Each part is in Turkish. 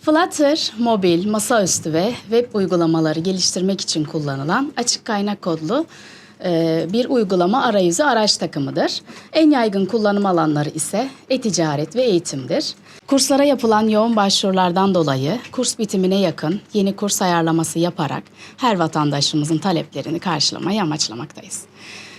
Flutter, mobil, masaüstü ve web uygulamaları geliştirmek için kullanılan açık kaynak kodlu e, bir uygulama arayüzü araç takımıdır. En yaygın kullanım alanları ise e-ticaret ve eğitimdir. Kurslara yapılan yoğun başvurulardan dolayı kurs bitimine yakın yeni kurs ayarlaması yaparak her vatandaşımızın taleplerini karşılamayı amaçlamaktayız.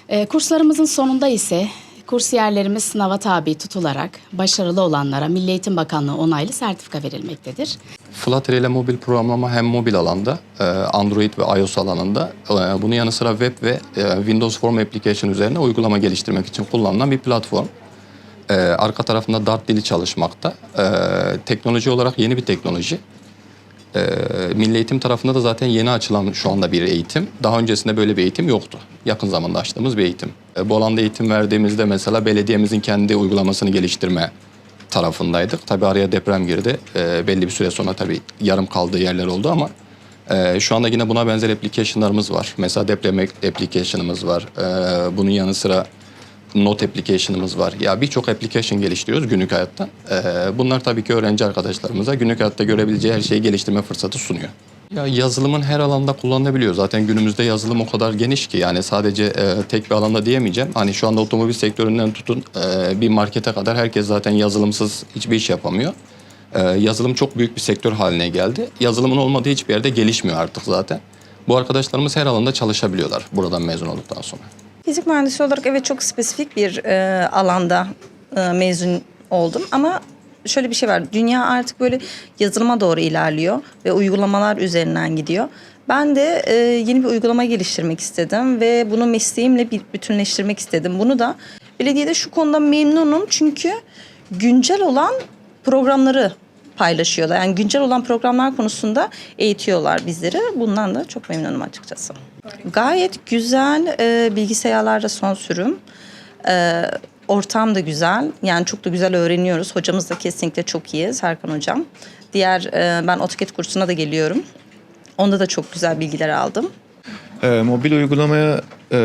E, kurslarımızın sonunda ise kursiyerlerimiz sınava tabi tutularak başarılı olanlara Milli Eğitim Bakanlığı onaylı sertifika verilmektedir. Flutter ile mobil programlama hem mobil alanda, e, Android ve iOS alanında, e, bunun yanı sıra web ve e, Windows Form Application üzerine uygulama geliştirmek için kullanılan bir platform. Arka tarafında Dart dili çalışmakta. Teknoloji olarak yeni bir teknoloji. E, Milli Eğitim tarafında da zaten yeni açılan şu anda bir eğitim. Daha öncesinde böyle bir eğitim yoktu. Yakın zamanda açtığımız bir eğitim. E, Bu alanda eğitim verdiğimizde mesela belediyemizin kendi uygulamasını geliştirme tarafındaydık. Tabii araya deprem girdi. E, belli bir süre sonra tabii yarım kaldığı yerler oldu ama e, şu anda yine buna benzer application'larımız var. Mesela deprem application'ımız var. E, bunun yanı sıra not application'ımız var. Ya birçok application geliştiriyoruz günlük hayatta. E, bunlar tabii ki öğrenci arkadaşlarımıza günlük hayatta görebileceği her şeyi geliştirme fırsatı sunuyor. Ya yazılımın her alanda kullanılabiliyor. Zaten günümüzde yazılım o kadar geniş ki yani sadece e, tek bir alanda diyemeyeceğim. Hani şu anda otomobil sektöründen tutun e, bir markete kadar herkes zaten yazılımsız hiçbir iş yapamıyor. E, yazılım çok büyük bir sektör haline geldi. Yazılımın olmadığı hiçbir yerde gelişmiyor artık zaten. Bu arkadaşlarımız her alanda çalışabiliyorlar buradan mezun olduktan sonra. Fizik mühendisi olarak evet çok spesifik bir e, alanda e, mezun oldum ama şöyle bir şey var. Dünya artık böyle yazılıma doğru ilerliyor ve uygulamalar üzerinden gidiyor. Ben de e, yeni bir uygulama geliştirmek istedim ve bunu mesleğimle bir bütünleştirmek istedim. Bunu da belediyede şu konuda memnunum çünkü güncel olan programları paylaşıyorlar. Yani güncel olan programlar konusunda eğitiyorlar bizleri. Bundan da çok memnunum açıkçası. Gayet güzel e, bilgisayarlarda son sürüm. E, ortam da güzel. Yani çok da güzel öğreniyoruz. Hocamız da kesinlikle çok iyi. Serkan hocam. Diğer e, ben AutoCAD kursuna da geliyorum. Onda da çok güzel bilgiler aldım. E, mobil uygulamaya e,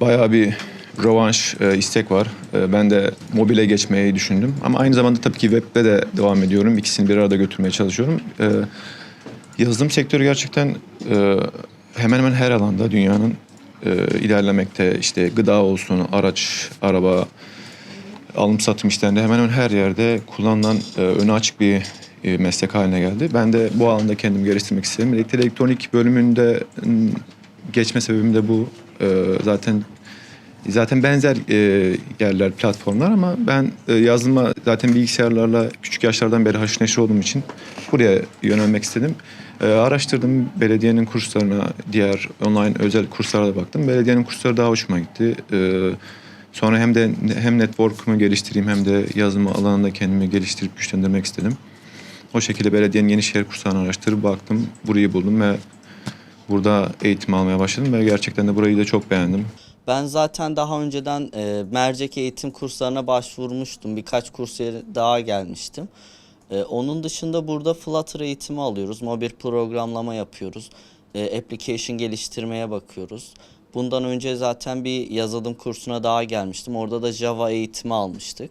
bayağı bir rövanş e, istek var. E, ben de mobile geçmeyi düşündüm. Ama aynı zamanda tabii ki webde de devam ediyorum. İkisini bir arada götürmeye çalışıyorum. E, yazılım sektörü gerçekten e, hemen hemen her alanda dünyanın e, ilerlemekte. İşte gıda olsun, araç, araba, alım satım işlerinde hemen hemen her yerde kullanılan e, önü açık bir e, meslek haline geldi. Ben de bu alanda kendimi geliştirmek istedim. Elektronik bölümünde geçme sebebim de bu. E, zaten zaten benzer e, yerler, platformlar ama ben e, yazılıma zaten bilgisayarlarla küçük yaşlardan beri haşır neşir olduğum için buraya yönelmek istedim. E, araştırdım belediyenin kurslarına, diğer online özel kurslara da baktım. Belediyenin kursları daha hoşuma gitti. E, Sonra hem de hem network'ımı geliştireyim hem de yazılım alanında kendimi geliştirip güçlendirmek istedim. O şekilde belediyenin Yenişehir kurslarını araştırıp baktım. Burayı buldum ve burada eğitim almaya başladım ve gerçekten de burayı da çok beğendim. Ben zaten daha önceden e, mercek eğitim kurslarına başvurmuştum. Birkaç kurs daha gelmiştim. E, onun dışında burada Flutter eğitimi alıyoruz. Mobil programlama yapıyoruz. E, application geliştirmeye bakıyoruz. Bundan önce zaten bir yazılım kursuna daha gelmiştim. Orada da Java eğitimi almıştık.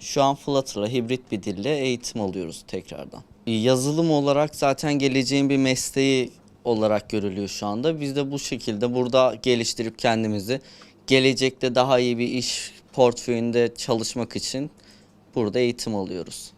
Şu an Flutter'la hibrit bir dille eğitim alıyoruz tekrardan. E, Yazılım olarak zaten geleceğin bir mesleği olarak görülüyor şu anda. Biz de bu şekilde burada geliştirip kendimizi gelecekte daha iyi bir iş portföyünde çalışmak için burada eğitim alıyoruz.